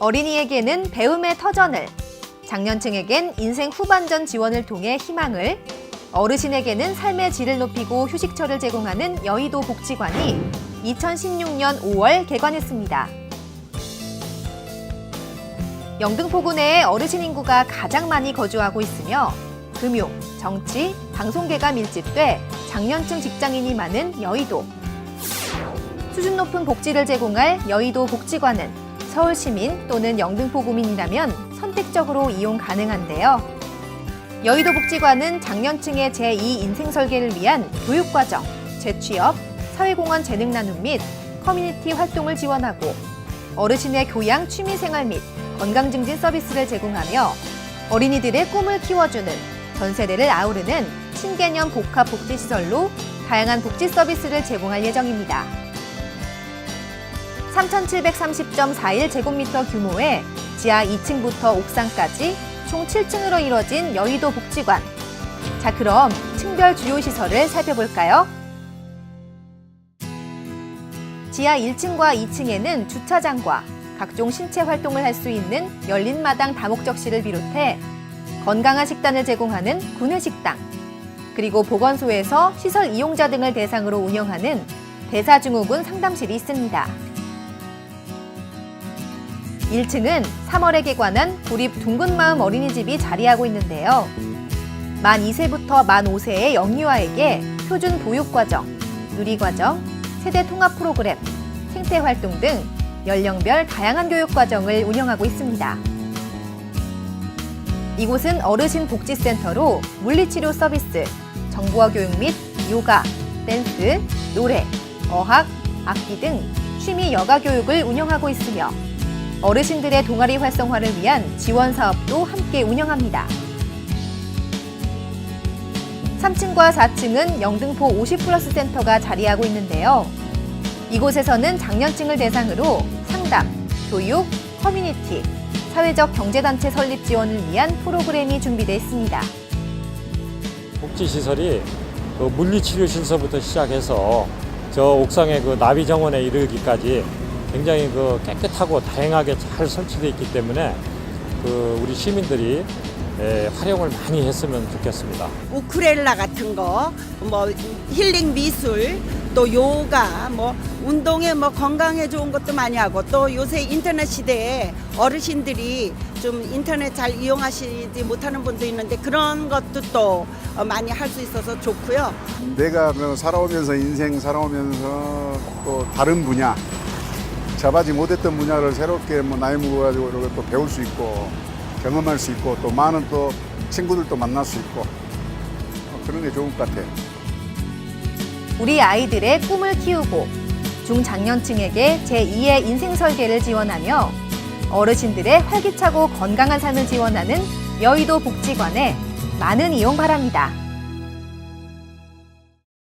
어린이에게는 배움의 터전을, 장년층에겐 인생 후반전 지원을 통해 희망을, 어르신에게는 삶의 질을 높이고 휴식처를 제공하는 여의도 복지관이 2016년 5월 개관했습니다. 영등포구 내에 어르신 인구가 가장 많이 거주하고 있으며 금융, 정치, 방송계가 밀집돼 장년층 직장인이 많은 여의도. 수준 높은 복지를 제공할 여의도 복지관은 서울 시민 또는 영등포 구민이라면 선택적으로 이용 가능한데요. 여의도 복지관은 장년층의 제2 인생 설계를 위한 교육과정, 재취업, 사회공헌 재능 나눔 및 커뮤니티 활동을 지원하고 어르신의 교양, 취미 생활 및 건강 증진 서비스를 제공하며 어린이들의 꿈을 키워주는 전 세대를 아우르는 신개념 복합 복지 시설로 다양한 복지 서비스를 제공할 예정입니다. 3,730.41 제곱미터 규모의 지하 2층부터 옥상까지 총 7층으로 이뤄진 여의도 복지관. 자, 그럼 층별 주요 시설을 살펴볼까요? 지하 1층과 2층에는 주차장과 각종 신체 활동을 할 수 있는 열린 마당 다목적실을 비롯해 건강한 식단을 제공하는 구내식당, 그리고 보건소에서 시설 이용자 등을 대상으로 운영하는 대사증후군 상담실이 있습니다. 1층은 3월에 개관한 구립 둥근마음 어린이집이 자리하고 있는데요. 만 2세부터 만 5세의 영유아에게 표준 보육과정, 누리과정, 세대 통합 프로그램, 생태 활동 등 연령별 다양한 교육 과정을 운영하고 있습니다. 이곳은 어르신 복지센터로 물리치료 서비스, 정보화 교육 및 요가, 댄스, 노래, 어학, 악기 등 취미 여가 교육을 운영하고 있으며 어르신들의 동아리 활성화를 위한 지원 사업도 함께 운영합니다. 3층과 4층은 영등포 50플러스 센터가 자리하고 있는데요. 이곳에서는 장년층을 대상으로 상담, 교육, 커뮤니티, 사회적 경제단체 설립 지원을 위한 프로그램이 준비되어 있습니다. 복지시설이 그 물리치료실서부터 시작해서 저 옥상의 그 나비 정원에 이르기까지 굉장히 그 깨끗하고 다양하게 잘 설치되어 있기 때문에 그 우리 시민들이 예, 활용을 많이 했으면 좋겠습니다. 우크렐라 같은 거, 뭐 힐링 미술, 또 요가, 뭐 운동에 뭐 건강에 좋은 것도 많이 하고 또 요새 인터넷 시대에 어르신들이 좀 인터넷 잘 이용하시지 못하는 분도 있는데 그런 것도 또 어, 많이 할 수 있어서 좋고요. 내가 그 살아오면서 인생 살아오면서 또 다른 분야 접하지 못했던 분야를 새롭게 뭐 나이 먹어가지고 이렇게 또 배울 수 있고 경험할 수 있고 또 많은 또 친구들도 만날 수 있고 어, 그런 게 좋을 것 같아요. 우리 아이들의 꿈을 키우고 중장년층에게 제2의 인생 설계를 지원하며 어르신들의 활기차고 건강한 삶을 지원하는 여의도 복지관에 많은 이용 바랍니다.